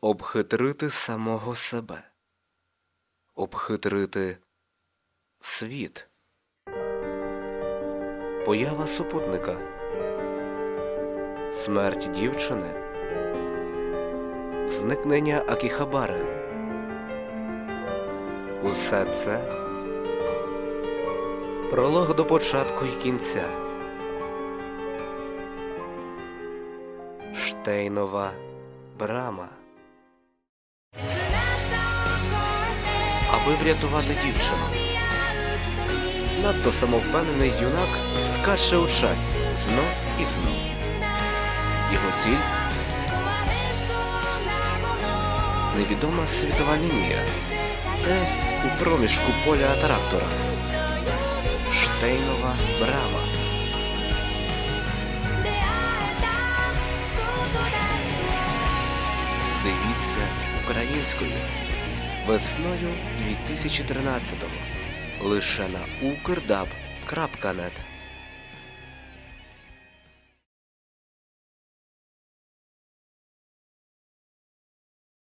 Обхитрити самого себе. Обхитрити світ. Поява супутника. Смерть дівчини. Зникнення Акіхабари. Усе це пролог до початку і кінця. Штейнова брама. Аби врятувати дівчину. Надто самовпевнений юнак скаче у часі знов і знов. Його ціль невідома світова лінія. Десь у проміжку поля трактора. Штейнова брама. Дивіться українською весною 2013-го лише на ukrdab.net